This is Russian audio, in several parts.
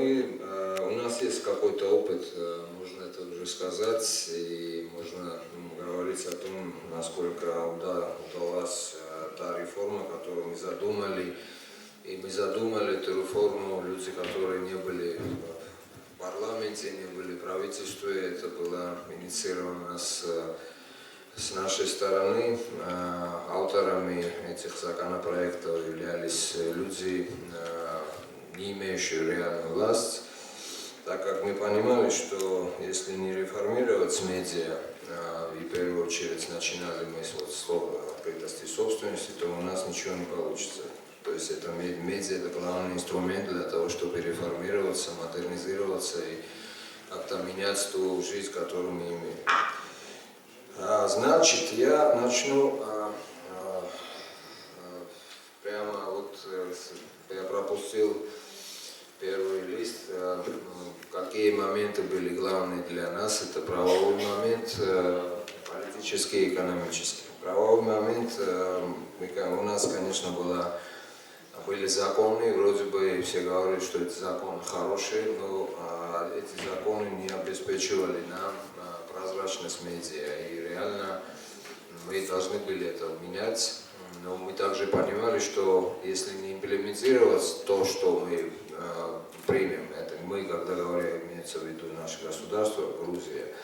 мы, э, у нас есть какой-то опыт, э, можно это уже сказать, и можно м, говорить о том, насколько уда- удалась э, та реформа, которую мы задумали. И мы задумали эту реформу, люди, которые не были в парламенте, не были в правительстве, это было инициировано с, с нашей стороны. Авторами этих законопроектов являлись люди, не имеющие реальную власть, так как мы понимали, что если не реформировать медиа, э, и в первую очередь начинали мы с вот слова открытости собственности, то у нас ничего не получится. То есть это ме- медиа это главный инструмент для того, чтобы реформироваться, модернизироваться и как-то менять ту жизнь, которую мы имеем. А, Значит, я начну а, а, а, прямо вот э, с- я пропустил первый лист. э, м, Какие моменты были главные для нас? Это правовой момент, э, политический и экономический. Правовой момент э, у нас, конечно, была были законы, вроде бы все говорили, что эти законы хорошие, но а, эти законы не обеспечивали нам а, прозрачность медиа. И реально мы должны были это менять. Но мы также понимали, что если не имплементировать то, что мы а, примем, это мы, когда говорим, имеется в виду наше государство, Грузия,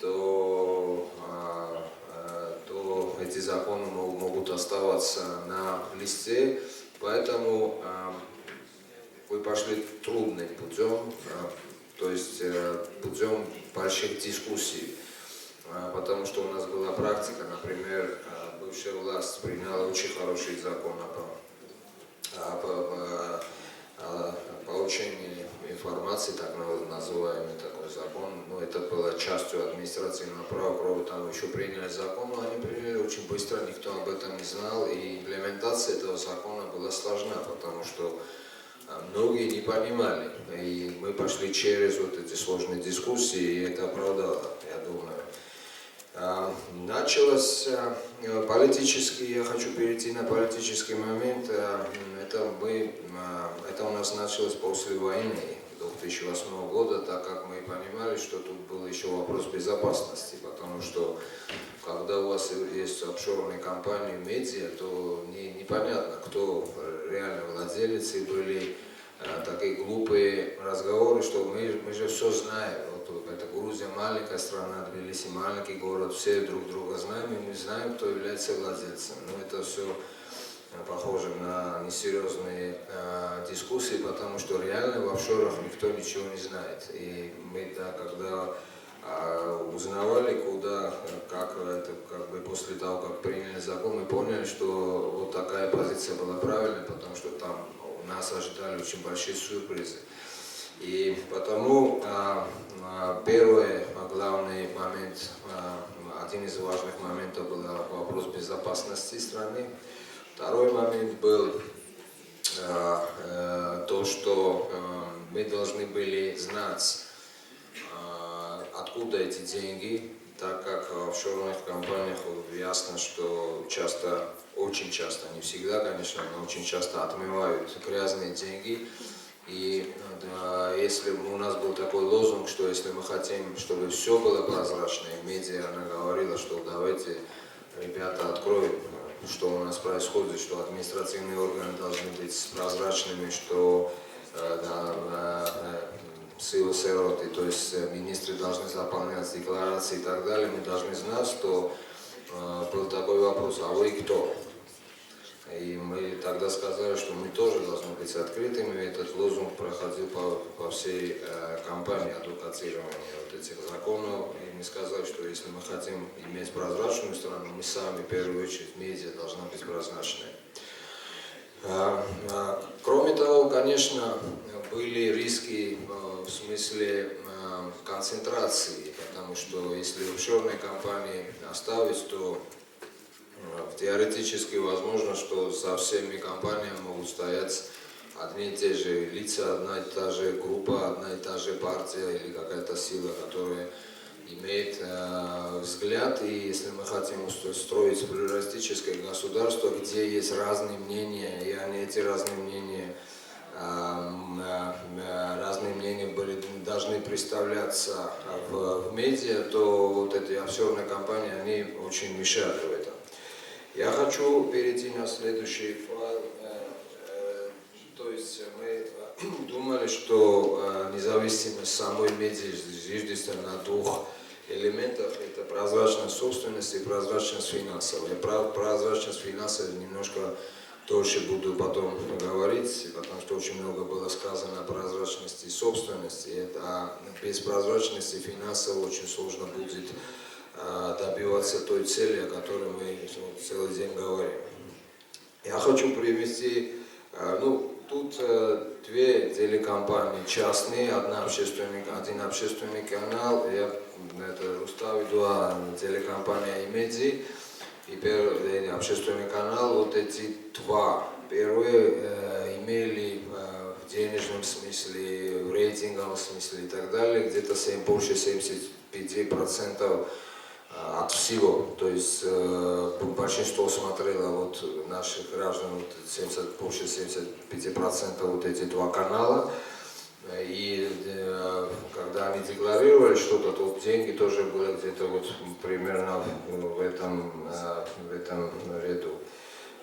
то, а, а, то эти законы мо- могут оставаться на листе, поэтому а, вы пошли трудным путем, то есть э, путем больших дискуссий, потому что у нас была практика, например, бывшая власть приняла очень хороший закон о о по- о получении информации, так наз- называемый такой закон, но это было частью административного права, кроме того, еще приняли закон, но они приняли очень быстро, никто об этом не знал, и имплементация этого закона была сложна, потому что а, многие не понимали, и мы пошли через вот эти сложные дискуссии, и это оправдало, я думаю. А, Началось э, политический, я хочу перейти на политический момент. м, Это, мы, это у нас началось после войны 2008 года, так как мы понимали, что тут был еще вопрос безопасности, потому что когда у вас есть офшорные компании, медиа, то не, непонятно, кто реально владелец, и были э, такие глупые разговоры, что мы, мы же все знаем. Вот это Грузия маленькая страна, Тбилиси маленький город, все друг друга знаем, и мы знаем, кто является владельцем. Но это все похоже на несерьезные э, дискуссии, потому что реально в офшорах никто ничего не знает. И мы, да, когда а, узнавали, куда, э, как это, как бы после того, как приняли закон, мы поняли, что вот такая позиция была правильной, потому что там нас ожидали очень большие сюрпризы. И потому а, первый главный момент, а, один из важных моментов был вопрос безопасности страны. Второй момент был а, э, то, что э, мы должны были знать, откуда эти деньги, так как в офшорных компаниях ясно, что часто, очень часто, не всегда, конечно, но очень часто отмывают грязные деньги. И да, если у нас был такой лозунг, что если мы хотим, чтобы все было прозрачно, и медиа, она говорила, что давайте, ребята, откроем, что у нас происходит, что административные органы должны быть прозрачными, что э, да, э, э, силы сироты, то есть э, министры должны заполнять декларации и так далее, мы должны знать, что э, был такой вопрос, а вы кто? И мы тогда сказали, что мы тоже должны быть открытыми. Этот лозунг проходил по, по всей э, кампании адвокатирования вот этих законов. И мы сказали, что если мы хотим иметь прозрачную страну, мы сами, в первую очередь, медиа должна быть прозрачной. А, а, Кроме того, конечно, были риски э, в смысле э, концентрации, потому что если офшорные компании оставить, то э, теоретически возможно, что за всеми компаниями могут стоять одни и те же лица, одна и та же группа, одна и та же партия или какая-то сила, которая имеет э, взгляд, и если мы хотим строить плюралистическое государство, где есть разные мнения, и они эти разные мнения, э, э, э, разные должны представляться в, в медиа, то вот эти офшорные компании, они очень мешали в этом. Я хочу перейти на следующий файл. Есть мы э, думали, что э, независимость самой на двух элементах. Это прозрачность собственности и прозрачность финансов. Я про прозрачность финансов немножко тоже буду потом говорить, потому что очень много было сказано о прозрачности собственности, Это- а без прозрачности финансов очень сложно будет а, добиваться той цели, о которой мы вот целый день говорим. Я хочу привести, а, ну, тут э, две телекомпании частные, одна общественный, один общественный канал, я, это Рустав Два телекомпания Имеди, и первый общественный канал, вот эти два. Первые э, имели э, в денежном смысле, в рейтинговом смысле и так далее, где-то 7, больше 75% от всего. То есть э, большинство смотрело вот наших граждан, вот 70, больше 75% вот эти два канала. И э, когда они декларировали что-то, то деньги тоже были где-то вот примерно в, этом, э, в этом ряду.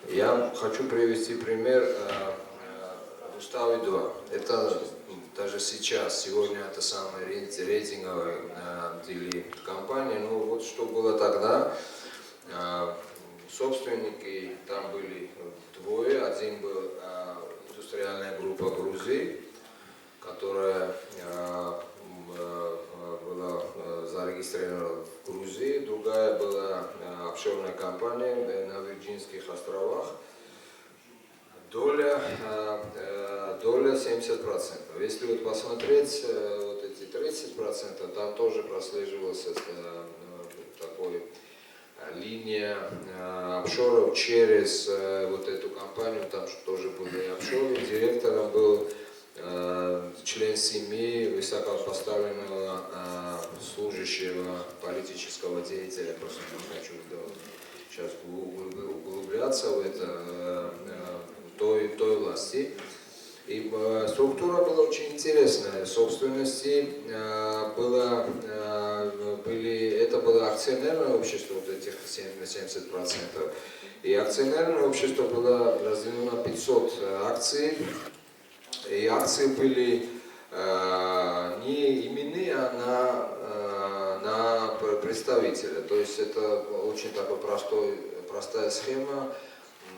Я хочу привести пример э, э, Уставы 2. Это даже сейчас, сегодня это самая рейтинг- рейтинговая э, телекомпания. Ну вот что было тогда. Э, собственники там были двое. Один был э, индустриальная группа Грузии, которая э, э, была э, зарегистрирована в Грузии, другая была э, офшорная компания э, на Вирджинских островах. Доля, э, э, доля 70%. Если вот посмотреть э, вот эти 30%, там тоже прослеживался э, такой э, линия э, офшоров через вот эту компанию, там же тоже были офшоры. Директором был член семьи высокопоставленного служащего политического деятеля. Просто не хочу сейчас углубляться в это той, той власти. И э, структура была очень интересная. Собственности э, было, э, были, это было акционерное общество, вот этих 70%. И акционерное общество было разделено на 500 акций. И акции были э, не именные, а на, э, на пр- представителя. То есть это очень такой простой, простая схема.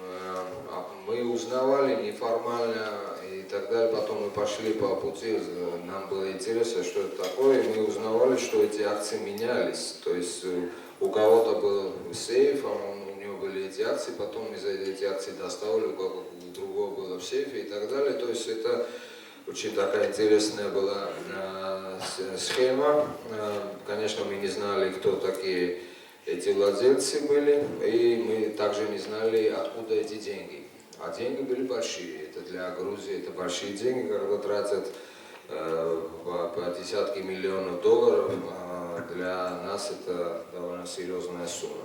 Э, а Мы узнавали неформально так далее. Потом мы пошли по пути, нам было интересно, что это такое. И мы узнавали, что эти акции менялись. То есть э, у кого-то был сейф, а он- у него были эти акции, потом из эти акции доставали, у кого у другого было в сейфе и так далее. То есть это очень такая интересная была э, схема. Э, Конечно, мы не знали, кто такие эти владельцы были, и мы также не знали, откуда эти деньги. А деньги были большие. Это для Грузии это большие деньги, когда тратят э, по, десятки миллионов долларов. А для нас это довольно серьезная сумма.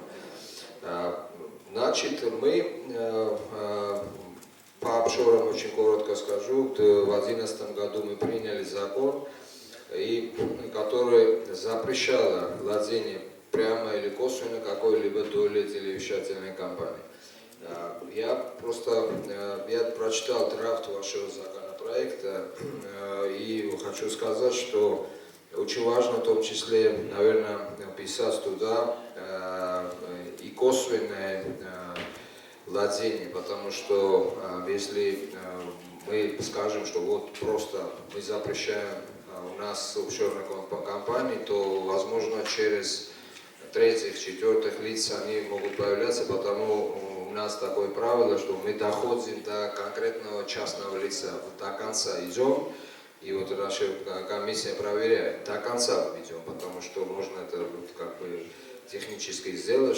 А, Значит, мы э, э, по офшорам очень коротко скажу. В 2011 году мы приняли закон, и, который запрещал владение прямо или косвенно какой-либо долей телевещательной компании. Я просто э, я прочитал драфт вашего законопроекта э, и хочу сказать, что очень важно в том числе, наверное, писать туда э, и косвенное владение, потому что если мы скажем, что вот просто мы запрещаем у нас офшорные комп- компании, то, возможно, через третьих, четвертых лиц они могут появляться, потому у нас такое правило, что мы доходим до конкретного частного лица, до конца идем, и вот наша комиссия проверяет, до конца идем, потому что можно это как бы технически сделать,